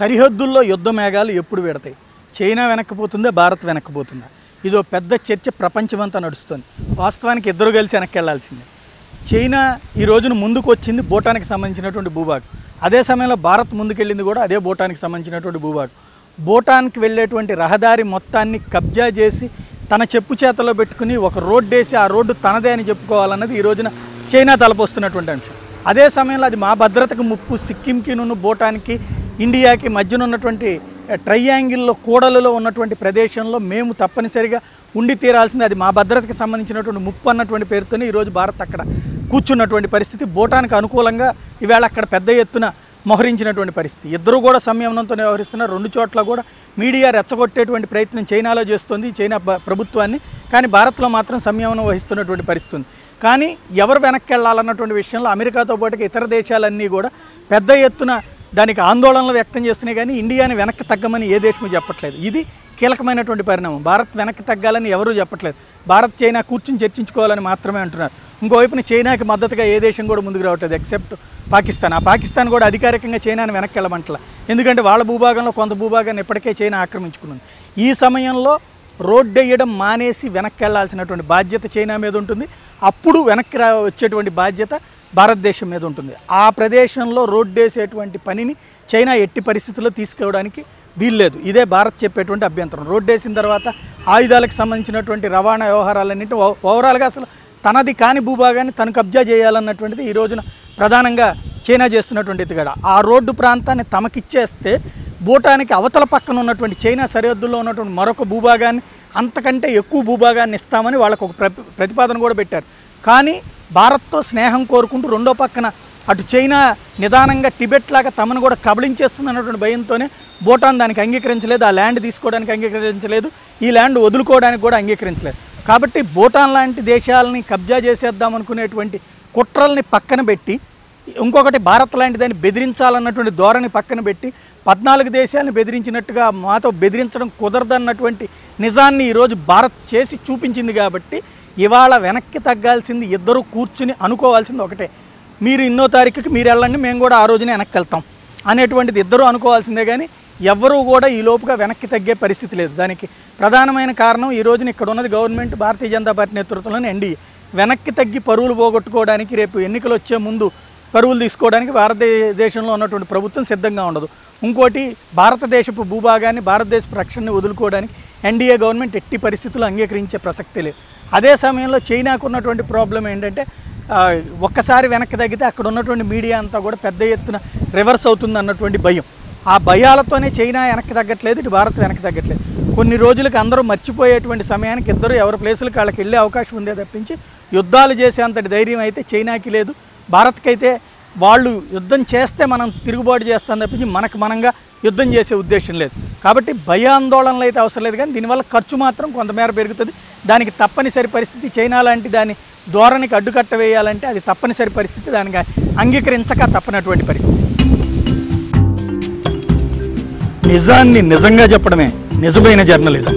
సరిహద్దుల్లో యుద్ధ మేఘాలు ఎప్పుడు పెడతాయి చైనా వెనక్కిపోతుందా? భారత్ వెనక్కిపోతుందా? ఇదో పెద్ద చర్చ ప్రపంచమంతా నడుస్తుంది. వాస్తవానికి ఇద్దరు కలిసి వెనక్కి వెళ్ళాల్సిందే చైనా ఈ రోజున ముందుకు వచ్చింది భూటానికి సంబంధించినటువంటి భూభాగం. అదే సమయంలో భారత్ ముందుకెళ్ళింది కూడా అదే భూటానికి సంబంధించినటువంటి భూభాగం. భూటాన్కి వెళ్ళేటువంటి రహదారి మొత్తాన్ని కబ్జా చేసి తన చెప్పు చేతలో పెట్టుకుని ఒక రోడ్డు వేసి ఆ రోడ్డు తనదే అని చెప్పుకోవాలన్నది ఈ రోజున చైనా తలపొస్తున్నటువంటి అంశం. అదే సమయంలో అది మా భద్రతకు ముప్పు సిక్కింకి నున్ను భూటాన్కి ఇండియాకి మధ్యన ఉన్నటువంటి ట్రయాంగిల్లో కూడలలో ఉన్నటువంటి ప్రదేశంలో మేము తప్పనిసరిగా ఉండి తీరాల్సింది. అది మా భద్రతకి సంబంధించినటువంటి ముప్పు అన్నటువంటి పేరుతోనే ఈరోజు భారత్ అక్కడ కూర్చున్నటువంటి పరిస్థితి. భూటాన్కి అనుకూలంగా ఈవేళ అక్కడ పెద్ద ఎత్తున మోహరించినటువంటి పరిస్థితి. ఇద్దరు కూడా సంయమనంతో వ్యవహరిస్తున్నారు రెండు చోట్ల కూడా మీడియా రెచ్చగొట్టేటువంటి ప్రయత్నం చైనాలో చేస్తుంది చైనా ప్రభుత్వాన్ని. కానీ భారత్లో మాత్రం సంయమనం వహిస్తున్నటువంటి పరిస్థితి ఉంది. కానీ ఎవరు వెనక్కి వెళ్ళాలన్నటువంటి విషయంలో అమెరికాతో పాటుగా ఇతర దేశాలన్నీ కూడా పెద్ద ఎత్తున దానికి ఆందోళనలు వ్యక్తం చేస్తున్నాయి కానీ ఇండియాని వెనక్కి తగ్గమని ఏ దేశము చెప్పట్లేదు. ఇది కీలకమైనటువంటి పరిణామం. భారత్ వెనక్కి తగ్గాలని ఎవరూ చెప్పట్లేదు. భారత్ చైనా కూర్చుని చర్చించుకోవాలని మాత్రమే అంటున్నారు. ఇంకోవైపున చైనాకి మద్దతుగా ఏ దేశం కూడా ముందుకు రావట్లేదు ఎక్సెప్ట్ పాకిస్తాన్. ఆ పాకిస్తాన్ కూడా అధికారికంగా చైనాని వెనక్కి వెళ్ళమంటల. ఎందుకంటే వాళ్ళ భూభాగంలో కొంత భూభాగాన్ని ఇప్పటికే చైనా ఆక్రమించుకున్నది. ఈ సమయంలో రోడ్డు వేయడం మానేసి వెనక్కి వెళ్ళాల్సినటువంటి బాధ్యత చైనా మీద ఉంటుంది. అప్పుడు వెనక్కి రా వచ్చేటువంటి బాధ్యత భారతదేశం మీద ఉంటుంది. ఆ ప్రదేశంలో రోడ్డు వేసేటువంటి పనిని చైనా ఎట్టి పరిస్థితుల్లో తీసుకోవడానికి వీల్లేదు. ఇదే భారత్ చెప్పేటువంటి అభ్యంతరం. రోడ్డు వేసిన తర్వాత ఆయుధాలకు సంబంధించినటువంటి రవాణా వ్యవహారాలన్నింటి ఓ- ఓవరాల్గా అసలు తనది కాని భూభాగాన్ని తను కబ్జా చేయాలన్నటువంటిది ఈ రోజున ప్రధానంగా చైనా చేస్తున్నటువంటి ఎత్తుగడ. ఆ రోడ్డు ప్రాంతాన్ని తమకిచ్చేస్తే భూటానికి అవతల పక్కన ఉన్నటువంటి చైనా సరిహద్దుల్లో ఉన్నటువంటి మరొక భూభాగాన్ని అంతకంటే ఎక్కువ భూభాగాన్ని ఇస్తామని వాళ్ళకు ఒక ప్ర- ప్రతిపాదన కూడా పెట్టారు. కానీ భారత్తో స్నేహం కోరుకుంటూ రెండో పక్కన అటు చైనా నిదానంగా టిబెట్ లాగా తమను కూడా కబళించేస్తుంది అన్నటువంటి భయంతోనే భూటాన్ దానికి అంగీకరించలేదు ఆ ల్యాండ్ తీసుకోవడానికి అంగీకరించలేదు ఈ ల్యాండ్ వదులుకోవడానికి కూడా అంగీకరించలేదు. కాబట్టి భూటాన్ లాంటి దేశాలని కబ్జా చేసేద్దాం అనుకునేటువంటి కుట్రల్ని పక్కన పెట్టి ఇంకొకటి భారత్ లాంటి దాన్ని బెదిరించాలన్నటువంటి ధోరణి పక్కన పెట్టి పద్నాలుగు దేశాలను బెదిరించినట్టుగా మాతో బెదిరించడం కుదరదన్నటువంటి నిజాన్ని ఈరోజు భారత్ చేసి చూపించింది కాబట్టి ఇవాళ వెనక్కి తగ్గాల్సింది ఇద్దరు కూర్చుని అనుకోవాల్సింది ఒకటే. మీరు ఇన్నో తారీఖుకి మీరు వెళ్ళండి మేము కూడా ఆ రోజునే వెనక్కి వెళ్తాం అనేటువంటిది ఇద్దరూ అనుకోవాల్సిందే కానీ ఎవ్వరూ కూడా ఈ లోపుగా వెనక్కి తగ్గే పరిస్థితి లేదు. దానికి ప్రధానమైన కారణం ఈ రోజున ఇక్కడ ఉన్నది గవర్నమెంట్ భారతీయ జనతా పార్టీ నేతృత్వంలోని ఎన్డీఏ. వెనక్కి తగ్గి పరువులు పోగొట్టుకోవడానికి రేపు ఎన్నికలు వచ్చే ముందు పరువులు తీసుకోవడానికి భారతదేశంలో ఉన్నటువంటి ప్రభుత్వం సిద్ధంగా ఉండదు. ఇంకోటి భారతదేశపు భూభాగాన్ని భారతదేశపు రక్షణని వదులుకోవడానికి ఎన్డీఏ గవర్నమెంట్ ఎట్టి పరిస్థితులు అంగీకరించే ప్రసక్తి లేదు. అదే సమయంలో చైనాకు ఉన్నటువంటి ప్రాబ్లం ఏంటంటే ఒక్కసారి వెనక్కి తగ్గితే అక్కడ ఉన్నటువంటి మీడియా అంతా కూడా పెద్ద ఎత్తున రివర్స్ అవుతుంది అన్నటువంటి భయం. ఆ భయాలతోనే చైనా వెనక్కి తగ్గట్లేదు ఇటు భారత్ వెనక్కి తగ్గట్లేదు. కొన్ని రోజులకు అందరూ మర్చిపోయేటువంటి సమయానికి ఇద్దరు ఎవరి ప్లేసులకు వాళ్ళకి వెళ్ళే అవకాశం ఉందే తప్పించి యుద్ధాలు చేసేంతటి ధైర్యం అయితే చైనాకి లేదు. భారత్కైతే వాళ్ళు యుద్ధం చేస్తే మనం తిరుగుబాటు చేస్తాం తప్పించి మనకు మనంగా యుద్ధం చేసే ఉద్దేశం లేదు. కాబట్టి భయాందోళనలు అయితే అవసరం లేదు కానీ దీనివల్ల ఖర్చు మాత్రం కొంతమేర పెరుగుతుంది. దానికి తప్పనిసరి పరిస్థితి చైనా లాంటి దాని ధోరణికి అడ్డుకట్ట వేయాలంటే అది తప్పనిసరి పరిస్థితి దానికి అంగీకరించక తప్పనటువంటి పరిస్థితి. నిజాన్ని నిజంగా చెప్పడమే నిజమైన జర్నలిజం.